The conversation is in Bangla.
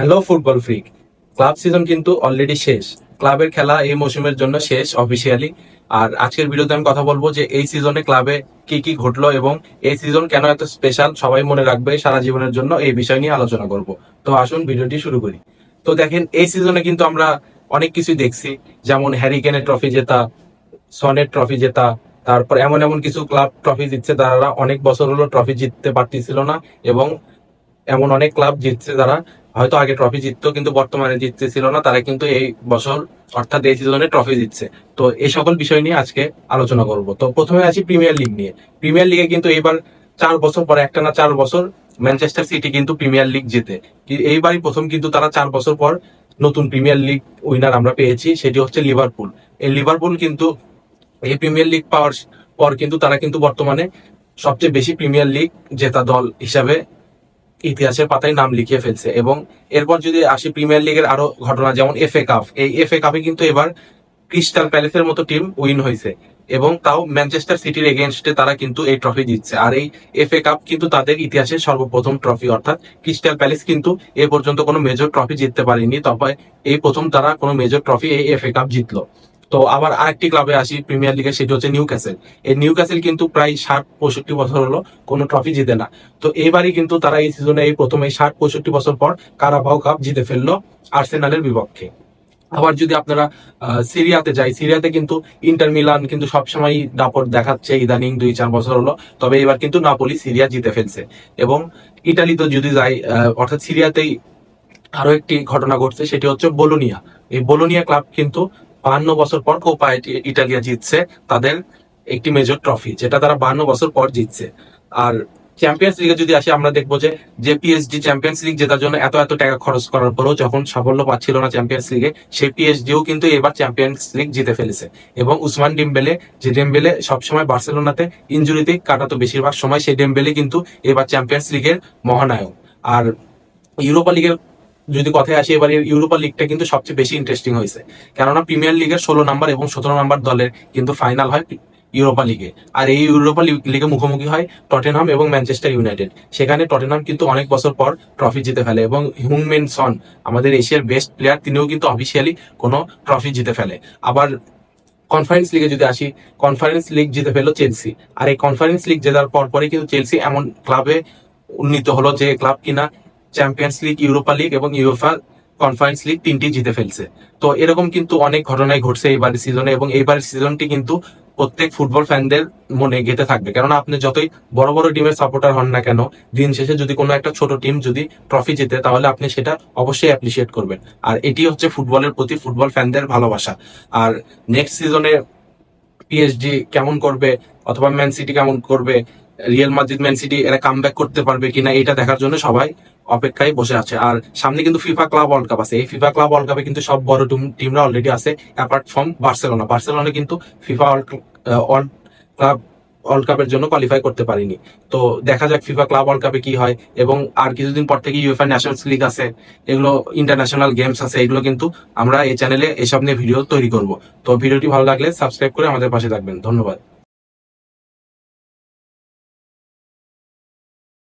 Hello football freak club season কিন্তু অলরেডি শেষ। ক্লাবের খেলা এই মৌসুমের জন্য শেষ অফিসিয়ালি আর আজকের ভিডিওতে আমি কথা বলব যে এই সিজনে ক্লাবে কি কি ঘটলো এবং এই সিজন কেন এত স্পেশাল সবাই মনে রাখবে সারা জীবনের জন্য এই বিষয় নিয়ে আলোচনা করব। তো আসুন ভিডিওটি শুরু করি। তো দেখেন, এই সিজনে কিন্তু আমরা অনেক কিছু দেখছি। যেমন হ্যারিকেনের ট্রফি জেতা সনের ট্রফি জেতা, তারপর এমন এমন কিছু ক্লাব ট্রফি জিতছে তারা অনেক বছর হলো ট্রফি জিততে পারতেছিল না এবং এমন অনেক ক্লাব জিতছে যারা হয়তো আগে ট্রফি জিততো, কিন্তু বর্তমানে জিততেছিল না। তারা কিন্তু এই বছর, অর্থাৎ এই সিজনে ট্রফি জিতছে। তো এই সকল বিষয় নিয়ে আজকে আলোচনা করব। তো প্রথমে আছি প্রিমিয়ার লিগ নিয়ে। প্রিমিয়ার লিগে কিন্তু এবার চার বছর পরে, একটা না চার বছর ম্যানচেস্টার সিটি কিন্তু প্রিমিয়ার লিগ জেতে। এইবারই প্রথম কিন্তু তারা চার বছর পর নতুন প্রিমিয়ার লিগ উইনার আমরা পেয়েছি, সেটি হচ্ছে লিভারপুল এই লিভারপুল কিন্তু, এই প্রিমিয়ার লিগ পাওয়ার পর কিন্তু তারা কিন্তু বর্তমানে সবচেয়ে বেশি প্রিমিয়ার লিগ জেতা দল হিসাবে ইতিহাসের পাতায় নাম লিখিয়ে ফেলছে এবং এরপর যদি আসি প্রিমিয়ার লিগের আরও ঘটনা, যেমন এফ এ কাপ এই এফএ কাপে কিন্তু এবার ক্রিস্টাল প্যালেসের মতো টিম উইন হয়েছে এবং তাও ম্যানচেস্টার সিটির এগেনস্টে তারা কিন্তু এই ট্রফি জিতছে। আর এই এফ এ কাপ কিন্তু তাদের ইতিহাসের সর্বপ্রথম ট্রফি অর্থাৎ ক্রিস্টাল প্যালেস কিন্তু এ পর্যন্ত কোনো মেজর ট্রফি জিততে পারেনি, তবে এই প্রথম তারা কোনো মেজর ট্রফি এই এফ এ কাপ জিতলো। তো আবার আরেকটি ক্লাবে আসি প্রিমিয়ার লিগে সেটি হচ্ছে নিউ ক্যাসেল এই নিউ ক্যাসেল কিন্তু প্রায় ষাট, পঁয়ষট্টি বছর হলো, কোনো ট্রফি জিতে না। তো এবারই কিন্তু তারা এই সিজনে এই প্রথম ষাট, পঁয়ষট্টি বছর পর কারাবাও কাপ জিতে ফেলল আর্সেনালের বিপক্ষে। আবার যদি আপনারা সিরিয়াতে যাই, সিরিয়াতে কিন্তু ইন্টার মিলান কিন্তু সবসময় দাপট দেখাচ্ছে, ইদানিং দুই, চার বছর হলো। তবে এবার কিন্তু নাপোলি সিরিয়া জিতে ফেলছে। এবং ইটালিতে যদি যাই অর্থাৎ সিরিয়াতেই আরও একটি ঘটনা ঘটছে, সেটি হচ্ছে বোলোনিয়া এই বোলোনিয়া ক্লাব কিন্তু বাহান্ন বছর পর কোপা ইটালিয়া জিতছে তাদের একটি মেজর ট্রফি যেটা তারা বাহান্ন বছর পর জিতছে। আর চ্যাম্পিয়ন্স লিগে যদি আসি, আমরা দেখব যে যে পিএসডি চ্যাম্পিয়ন্স লিগ জেতার জন্য এত এত টাকা খরচ করার পরেও যখন সাফল্য পাচ্ছিল না চ্যাম্পিয়ন্স লিগে সেই পিএসডিও কিন্তু এবার চ্যাম্পিয়ন্স লিগ জিতে ফেলেছে। এবং উসমান ডিম্বেলে, যে ডেম্বেলে সবসময় বার্সেলোনাতে ইঞ্জুরিতে কাটাতো বেশিরভাগ সময় সেই ডেম্বেলে কিন্তু এবার চ্যাম্পিয়ন্স লিগের মহানায়ক। আর ইউরোপা লিগের যদি কথায় আসি, এবার ইউরোপা লিগটা কিন্তু সবচেয়ে বেশি ইন্টারেস্টিং হয়েছে। কেননা প্রিমিয়ার লিগের ষোলো নাম্বার এবং সতেরো নাম্বার দলের কিন্তু ফাইনাল হয় ইউরোপা লিগে আর এই ইউরোপা লিগে মুখোমুখি হয় টটেনহাম এবং ম্যানচেস্টার ইউনাইটেড সেখানে টটেনহাম কিন্তু অনেক বছর পর ট্রফি জিতে ফেলে এবং হিউমেন সন আমাদের এশিয়ার বেস্ট প্লেয়ার তিনিও কিন্তু অফিসিয়ালি কোনো ট্রফি জিতে ফেলে। আবার কনফারেন্স লিগে যদি আসি কনফারেন্স লিগ জিতে ফেলো চেলসি আর এই কনফারেন্স লিগ জেতার পর পরে কিন্তু চেলসি এমন ক্লাবে উন্নীত হলো যে ক্লাব কিনা চ্যাম্পিয়ন্স লিগ ইউরোপা লিগ এবং ইউএফা কনফারেন্স লিগ তিনটি জিতে ফেলছে। তো এরকম কিন্তু অনেক ঘটনাই ঘটছে এইবারের সিজনে এবং এইবারের সিজনটি কিন্তু প্রত্যেক ফুটবল ফ্যানদের মনে গেঁথে থাকবে। কেননা আপনি যতই বড় বড় টিমের সাপোর্টার হন না কেন, দিন শেষে যদি কোনো একটা ছোট টিম যদি ট্রফি জিতে, তাহলে আপনি সেটা অবশ্যই অ্যাপ্রিসিয়েট করবেন। আর এটি হচ্ছে ফুটবলের প্রতি ফুটবল ফ্যানদের ভালোবাসা। আর নেক্সট সিজনে পিএসজি কেমন করবে অথবা ম্যান সিটি কেমন করবে রিয়েল মাদ্রিদ ম্যান সিটি এরা কাম করতে পারবে কিনা, এটা দেখার জন্য সবাই অপেক্ষায় বসে আছে। আর সামনে কিন্তু ফিফা ক্লাব ওয়ার্ল্ড কাপ আছে। এই ফিফা ক্লাব ওয়ার্ল্ড কাপে কিন্তু সব বড় টিমরা অলরেডি আছে অ্যাপার্ট ফ্রম বার্সেলোনা বার্সেলোনা কিন্তু ফিফা ওয়ার্ল্ড ক্লাব ওয়ার্ল্ড কাপের জন্য কোয়ালিফাই করতে পারিনি। তো দেখা যাক ফিফা ক্লাব ওয়ার্ল্ড কাপে কি হয় এবং আর কিছুদিন পর থেকে ইউএফআ ন্যাশনালস লিগ আছে। এগুলো ইন্টারন্যাশনাল গেমস আছে, এগুলো কিন্তু আমরা এই চ্যানেলে এসব নিয়ে ভিডিও তৈরি করব। তো ভিডিওটি ভালো লাগলে সাবস্ক্রাইব করে আমাদের পাশে থাকবেন। ধন্যবাদ।